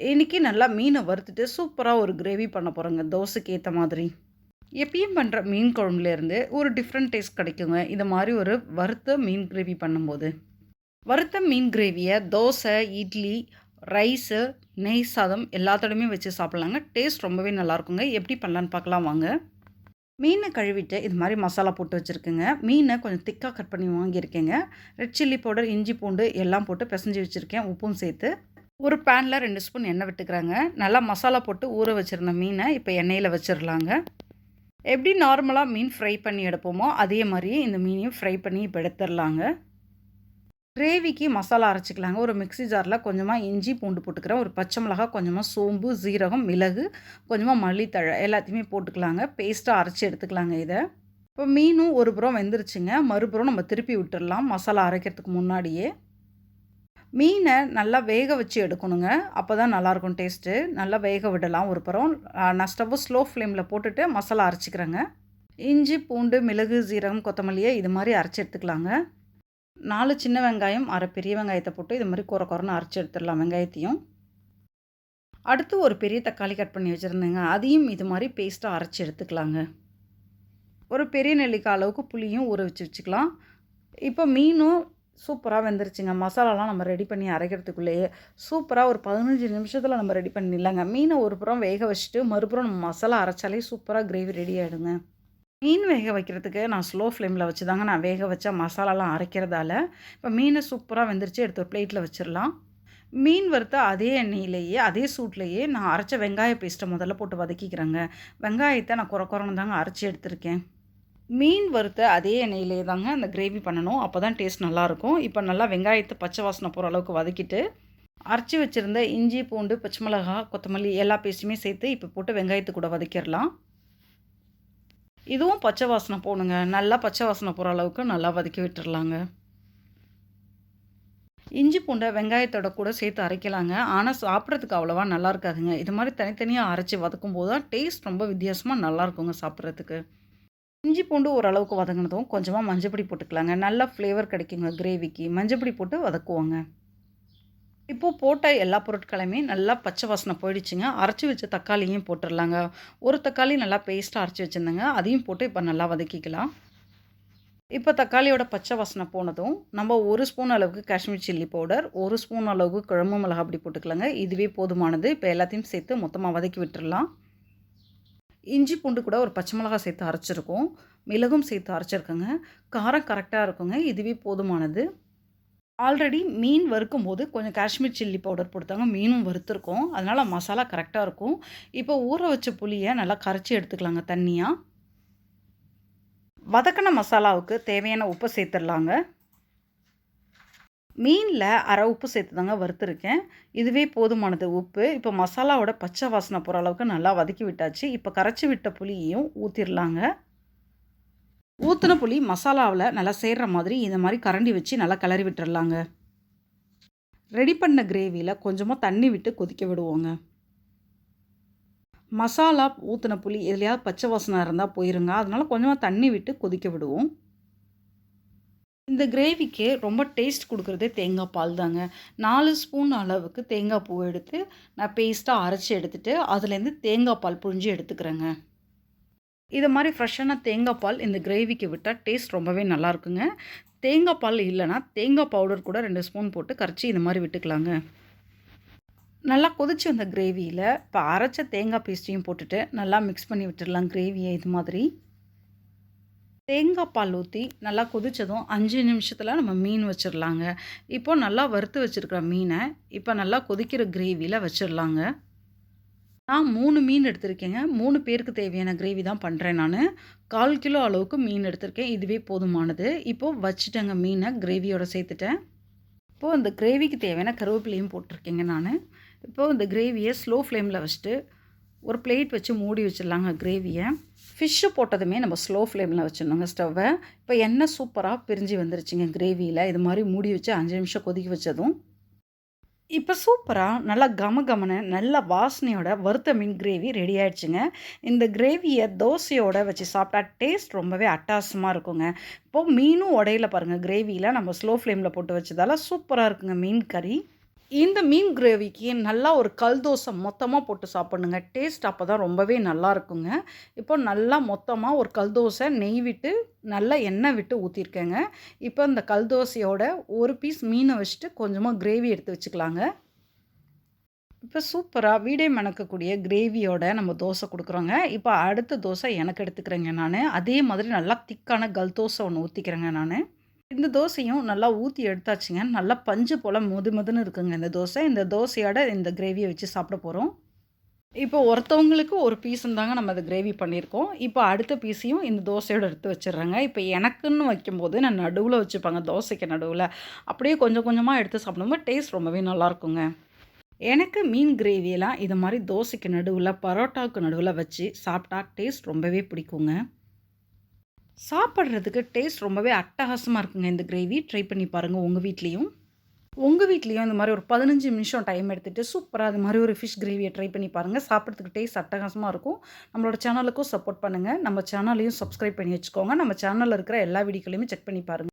இன்றைக்கி நல்லா மீனை வறுத்துட்டு சூப்பராக ஒரு கிரேவி பண்ண போகிறோங்க தோசைக்கு ஏற்ற மாதிரி. எப்பயும் பண்ணுற மீன் குழம்புலேருந்து ஒரு டிஃப்ரெண்ட் டேஸ்ட் கிடைக்குங்க. இது மாதிரி ஒரு வறுத்த மீன் கிரேவி பண்ணும்போது. வறுத்த மீன் கிரேவியை தோசை இட்லி ரைஸு நெய் சாதம் எல்லாத்தோடையுமே வச்சு சாப்பிட்லாங்க. டேஸ்ட் ரொம்பவே நல்லாயிருக்குங்க எப்படி பண்ணலான்னு பார்க்கலாம் வாங்க. மீனை கழுவிட்டு இது மாதிரி மசாலா போட்டு வச்சுருக்கேங்க. மீனை கொஞ்சம் திக்காக கட் பண்ணி வாங்கியிருக்கேங்க. ரெட் சில்லி பவுடர் இஞ்சி பூண்டு எல்லாம் போட்டு பிசைஞ்சு வச்சுருக்கேன். உப்பும் சேர்த்து. ஒரு பேனில் ரெண்டு ஸ்பூன் எண்ணெய் விட்டுக்கிறாங்க. நல்லா மசாலா போட்டு ஊற வச்சுருந்த மீனை இப்போ எண்ணெயில் வச்சிடலாங்க எப்படி நார்மலாக மீன் ஃப்ரை பண்ணி எடுப்போமோ அதே மாதிரியே இந்த மீனையும் ஃப்ரை பண்ணி இப்போ எடுத்துடலாங்க கிரேவிக்கு மசாலா அரைச்சிக்கலாங்க. ஒரு மிக்ஸி ஜாரில் கொஞ்சமாக இஞ்சி பூண்டு போட்டுக்கிறேன். ஒரு பச்சை மிளகா கொஞ்சமாக சோம்பு ஜீரகம் மிளகு கொஞ்சமாக மல்லித்தழை எல்லாத்தையுமே போட்டுக்கலாங்க. பேஸ்ட்டாக அரைச்சி எடுத்துக்கலாங்க இதை. இப்போ மீனும் ஒரு புறம் வெந்துருச்சுங்க. மறுபுறம் நம்ம திருப்பி விட்டுடலாம் மசாலா அரைக்கிறதுக்கு முன்னாடியே. மீனை நல்லா வேக வச்சு எடுக்கணுங்க. அப்போ தான் நல்லாயிருக்கும் டேஸ்ட்டு நல்லா வேக விடலாம் ஒரு புறம். நான் ஸ்டவ்வு ஸ்லோ ஃப்ளேமில் போட்டுட்டு மசாலா அரைச்சிக்கிறேங்க. இஞ்சி பூண்டு மிளகு ஜீரகம் கொத்தமல்லியை இது மாதிரி அரைச்சி எடுத்துக்கலாங்க. நாலு சின்ன வெங்காயம் அரை பெரிய வெங்காயத்தை போட்டு இது மாதிரி குறை குறைன்னு அரைச்சி எடுத்துடலாம் வெங்காயத்தையும். அடுத்து ஒரு பெரிய தக்காளி கட் பண்ணி வச்சுருந்தேங்க. அதையும் இது மாதிரி பேஸ்ட்டாக அரைச்சி எடுத்துக்கலாங்க. ஒரு பெரிய நெல்லிக்காய் அளவுக்கு புளியும் ஊற வச்சு வச்சுக்கலாம். இப்போ மீனும் சூப்பராக வெந்துருச்சுங்க. மசாலாலாம் நம்ம ரெடி பண்ணி அரைக்கிறதுக்குள்ளேயே சூப்பராக ஒரு பதினஞ்சு நிமிஷத்தில் நம்ம ரெடி பண்ணிடலாங்க. மீனை ஒரு புறம் வேக வச்சுட்டு மறுபுறம் நம்ம மசாலா அரைச்சாலே சூப்பராக கிரேவி ரெடி ஆகிடுங்க மீன் வேக வைக்கிறதுக்கு நான் ஸ்லோ ஃப்ளேமில் வச்சு தாங்க நான் வேக வச்சா மசாலாலாம் அரைக்கிறதால. இப்போ மீனை சூப்பராக வெந்துருச்சு எடுத்து ஒரு பிளேட்டில் வச்சிடலாம். மீன் வறுத்த அதே எண்ணெயிலேயே அதே சூட்லேயே நான் அரைச்ச வெங்காய பேஸ்ட்டை முதல்ல போட்டு வதக்கிக்கிறேங்க. வெங்காயத்தை நான் குறை குறைன்னு தாங்க அரைச்சி எடுத்திருக்கேன். மீன் வறுத்த அதே எண்ணெயிலே தாங்க அந்த கிரேவி பண்ணணும். அப்போ தான் டேஸ்ட் நல்லாயிருக்கும். இப்போ நல்லா வெங்காயத்தை பச்சை வாசனை போகிற அளவுக்கு வதக்கிட்டு அரைச்சி வச்சுருந்த இஞ்சி பூண்டு பச்சை மிளகா கொத்தமல்லி எல்லா பேஸ்ட்டுமே சேர்த்து இப்போ போட்டு வெங்காயத்து கூட வதக்கிடலாம். இதுவும் பச்சை வாசனை போகணுங்க. நல்லா பச்சை வாசனை போகிற அளவுக்கு நல்லா வதக்கி விட்டுடலாங்க இஞ்சி பூண்டை வெங்காயத்தோட கூட சேர்த்து அரைக்கலாங்க. ஆனால் சாப்பிட்றதுக்கு அவ்வளோவா நல்லா இருக்காதுங்க. இது மாதிரி தனித்தனியாக அரைச்சி வதக்கும் போது தான் டேஸ்ட் ரொம்ப வித்தியாசமாக நல்லா இருக்குங்க சாப்பிட்றதுக்கு. இஞ்சி பூண்டு ஓரளவுக்கு வதங்கினதும் கொஞ்சமாக மஞ்சப்பொடி போட்டுக்கலாங்க. நல்லா ஃப்ளேவர் கிடைக்குங்க கிரேவிக்கு மஞ்சப்பொடி போட்டு வதக்குவோங்க. இப்போது போட்ட எல்லா பொருட்களையுமே நல்லா பச்சை வாசனை போயிடுச்சுங்க. அரைச்சி வச்ச தக்காளியும் போட்டுடலாங்க ஒரு தக்காளி நல்லா பேஸ்ட்டாக அரைச்சி வச்சுருந்தேங்க. அதையும் போட்டு இப்போ நல்லா வதக்கிக்கலாம். இப்போ தக்காளியோட பச்சை வாசனை போனதும் நம்ம ஒரு ஸ்பூன் அளவுக்கு காஷ்மீர் சில்லி பவுடர் ஒரு ஸ்பூன் அளவுக்கு குழம்பு மிளகா அப்படி போட்டுக்கலாங்க. இதுவே போதுமானது. இப்போ எல்லாத்தையும் சேர்த்து மொத்தமாக வதக்கி விட்டுடலாம் இஞ்சி பூண்டு கூட ஒரு பச்சை மிளகா சேர்த்து அரைச்சிருக்கோம். மிளகும் சேர்த்து அரைச்சிருக்கோங்க. காரம் கரெக்டாக இருக்குங்க. இதுவே போதுமானது. ஆல்ரெடி மீன் வறுக்கும் போது கொஞ்சம் காஷ்மீர் சில்லி பவுடர் போட்டுத்தாங்க மீனும் வறுத்துருக்கோம். அதனால் மசாலா கரெக்டாக இருக்கும். இப்போ ஊற வச்ச புளியை நல்லா கரைச்சி எடுத்துக்கலாங்க தண்ணியாக வதக்கின மசாலாவுக்கு தேவையான உப்பை சேர்த்துடலாங்க. மீனில் அரை உப்பு சேர்த்து தாங்க வறுத்துருக்கேன். இதுவே போதுமானது உப்பு. இப்போ மசாலாவோட பச்சை வாசனை போகிற அளவுக்கு நல்லா வதக்கி விட்டாச்சு. இப்போ கரைச்சி விட்ட புளியையும் ஊற்றிடலாங்க ஊற்றின புளி மசாலாவில் நல்லா சேர்கிற மாதிரி இந்த மாதிரி கரண்டி வச்சு நல்லா கிளறி விட்டுடலாங்க ரெடி பண்ண கிரேவியில் கொஞ்சமாக தண்ணி விட்டு கொதிக்க விடுவோங்க. மசாலா ஊற்றின புளி எதுலையாவது பச்சை வாசனை இருந்தால் போயிருங்க. அதனால் கொஞ்சமாக தண்ணி விட்டு கொதிக்க விடுவோம். இந்த கிரேவிக்கு ரொம்ப டேஸ்ட் கொடுக்குறதே தேங்காய் பால் தாங்க. நாலு ஸ்பூன் அளவுக்கு தேங்காய் பூ எடுத்து நான் பேஸ்ட்டாக அரைச்சி எடுத்துகிட்டு அதுலேருந்து தேங்காய் பால் புழிஞ்சு எடுத்துக்கிறேங்க. இது மாதிரி ஃப்ரெஷ்ஷான தேங்காய் பால் இந்த கிரேவிக்கு விட்டால் டேஸ்ட் ரொம்பவே நல்லாயிருக்குங்க தேங்காய் பால் இல்லைனா தேங்காய் பவுடர் கூட ரெண்டு ஸ்பூன் போட்டு கரைச்சி இந்த மாதிரி விட்டுக்கலாங்க. நல்லா கொதிச்சு வந்த கிரேவியில் இப்போ அரைச்ச தேங்காய் பேஸ்ட்டையும் போட்டுட்டு நல்லா மிக்ஸ் பண்ணி விட்டுடலாம் கிரேவியை இது மாதிரி. தேங்காய் பால் ஊற்றி நல்லா கொதித்ததும் அஞ்சு நிமிஷத்தில் நம்ம மீன் வச்சிடலாங்க இப்போ நல்லா வறுத்து வச்சுருக்கிற மீனை இப்போ நல்லா கொதிக்கிற கிரேவியில் வச்சிடலாங்க நான் மூணு மீன் எடுத்திருக்கேங்க. மூணு பேருக்கு தேவையான கிரேவி தான் பண்ணுறேன் நான். கால் கிலோ அளவுக்கு மீன் எடுத்திருக்கேன். இதுவே போதுமானது. இப்போது வச்சுட்டேங்க மீனை கிரேவியோட சேர்த்துட்டேன். இப்போது அந்த கிரேவிக்கு தேவையான கருவேப்பிலையும் போட்டிருக்கேங்க நான். இப்போது இந்த கிரேவியை ஸ்லோ ஃப்ளேமில் வச்சுட்டு ஒரு பிளேட் வச்சு மூடி வச்சிடலாங்க கிரேவியை ஃபிஷ்ஷு போட்டதுமே நம்ம ஸ்லோ ஃப்ளேமில் வச்சிடணுங்க ஸ்டவ்வை இப்போ எண்ணெய் சூப்பராக பிரிஞ்சு வந்துருச்சுங்க கிரேவியில் இது மாதிரி மூடி வச்சு அஞ்சு நிமிஷம் கொதிக்க வச்சதும். இப்போ சூப்பராக நல்லா கம கமன நல்ல வாசனையோட வறுத்த மீன் கிரேவி ரெடி ஆயிடுச்சுங்க. இந்த கிரேவியை தோசையோட வச்சு சாப்பிட்டா டேஸ்ட் ரொம்பவே அட்டாசமாக இருக்குங்க. இப்போது மீனும் உடையில பாருங்கள் கிரேவியில் நம்ம ஸ்லோ ஃப்ளேமில் போட்டு வச்சதால சூப்பராக இருக்குங்க மீன் கறி. இந்த மீன் கிரேவிக்கு நல்லா ஒரு கல் தோசை மொத்தமாக போட்டு சாப்பிடுங்க டேஸ்ட் அப்போ தான் ரொம்பவே நல்லா இருக்குங்க. இப்போ நல்லா மொத்தமாக ஒரு கல் தோசை நெய் விட்டு, நல்லா எண்ணெய் விட்டு ஊற்றிருக்கேங்க இப்போ இந்த கல் தோசையோட ஒரு பீஸ் மீனை வச்சுட்டு கொஞ்சமாக கிரேவி எடுத்து வச்சுக்கலாங்க. இப்போ சூப்பராக வீடே மணக்கக்கூடிய கிரேவியோட நம்ம தோசை கொடுக்குறோங்க. இப்போ அடுத்த தோசை எனக்கு எடுத்துக்கிறேங்க நான். அதே மாதிரி நல்லா திக்கான கல் தோசை ஒன்று ஊற்றிக்கிறேங்க நான். இந்த தோசையும் நல்லா ஊற்றி எடுத்தாச்சுங்க. நல்லா பஞ்சு போல் மொது மொதுன்னு இருக்குங்க இந்த தோசை. இந்த தோசையோட இந்த கிரேவியை வச்சு சாப்பிட போகிறோம் இப்போ ஒருத்தவங்களுக்கு ஒரு பீஸும் தாங்க நம்ம அதை கிரேவி பண்ணியிருக்கோம். இப்போ அடுத்த பீஸையும் இந்த தோசையோட எடுத்து வச்சிடுறாங்க இப்போ எனக்குன்னு வைக்கும்போது நான் நடுவில் வச்சுப்பாங்க தோசைக்கு நடுவில் அப்படியே கொஞ்சம் கொஞ்சமாக எடுத்து சாப்பிடும்போது டேஸ்ட் ரொம்பவே நல்லாயிருக்குங்க எனக்கு மீன் கிரேவியெல்லாம் இது மாதிரி தோசைக்கு நடுவில் பரோட்டாவுக்கு நடுவில் வச்சு சாப்பிட்டா டேஸ்ட் ரொம்பவே பிடிக்குங்க. சாப்பிட்றதுக்கு டேஸ்ட் ரொம்பவே அட்டகாசமாக இருக்குங்க இந்த கிரேவி. ட்ரை பண்ணி பாருங்கள் உங்கள் வீட்லேயும் உங்கள் வீட்லேயும் இந்த மாதிரி ஒரு 15 நிமிஷம் டைம் எடுத்துட்டு சூப்பராக அது மாதிரி ஒரு ஃபிஷ் கிரேவியை ட்ரை பண்ணி பாருங்கள் சாப்பிட்றதுக்கு டேஸ்ட் அட்டகாசமாக இருக்கும். நம்மளோட சேனலுக்கும் சப்போர்ட் பண்ணுங்க. நம்ம சேனலையும் சப்ஸ்கிரைப் பண்ணி வச்சுக்கோங்க. நம்ம சேனலில் இருக்கிற எல்லா வீடியோக்களையுமே செக் பண்ணி பாருங்கள்